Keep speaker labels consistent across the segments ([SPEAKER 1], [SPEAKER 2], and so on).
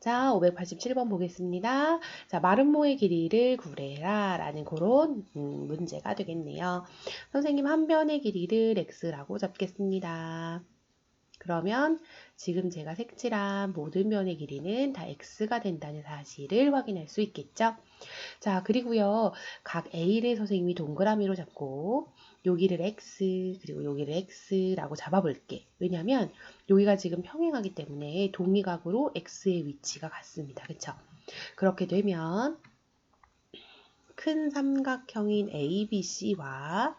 [SPEAKER 1] 자, 587번 보겠습니다. 자, 마름모의 길이를 구해라 라는 그런 음, 문제가 되겠네요. 선생님 한 변의 길이를 x라고 잡겠습니다. 그러면 지금 제가 색칠한 모든 변의 길이는 다 x가 된다는 사실을 확인할 수 있겠죠? 자, 그리고요. 각 A를 선생님이 동그라미로 잡고 여기를 x 그리고 여기를 x라고 잡아볼게. 왜냐하면 여기가 지금 평행하기 때문에 동위각으로 x의 위치가 같습니다. 그쵸? 그렇게 되면 큰 삼각형인 ABC와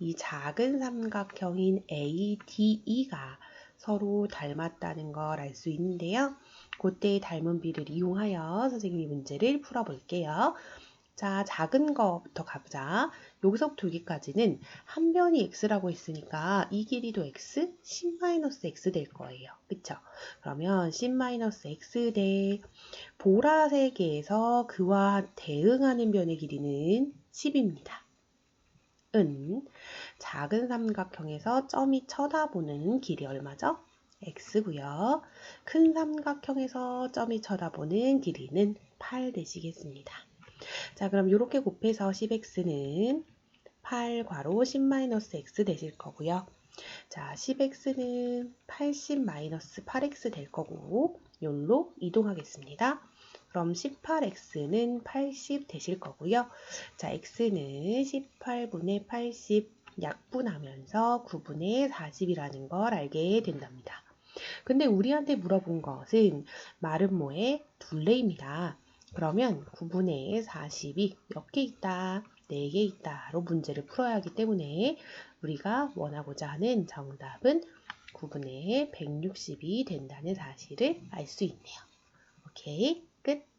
[SPEAKER 1] 이 작은 삼각형인 ADE가 서로 닮았다는 걸 알 수 있는데요. 그때의 닮은 비를 이용하여 선생님이 문제를 풀어볼게요. 자, 작은 거부터 가보자. 여기서부터 여기까지는 한 변이 x라고 했으니까 이 길이도 x, 10-x 될 거예요. 그쵸? 그러면 10-x 대 보라색에서 그와 대응하는 변의 길이는 10입니다. 은 작은 삼각형에서 점이 쳐다보는 길이 얼마죠? x고요. 큰 삼각형에서 점이 쳐다보는 길이는 8 되시겠습니다. 자, 그럼 이렇게 곱해서 10x는 8 괄호 10-x 되실 거고요. 자, 10x는 80-8x 될 거고 요로 이동하겠습니다. 그럼 18x는 80 되실 거고요. 자, x는 18분의 80 약분하면서 9분의 40이라는 걸 알게 된답니다. 근데 우리한테 물어본 것은 마름모의 둘레입니다. 그러면 9분의 40이 몇 개 있다? 4개 있다로 문제를 풀어야 하기 때문에 우리가 원하고자 하는 정답은 9분의 160이 된다는 사실을 알 수 있네요. 오케이, 끝.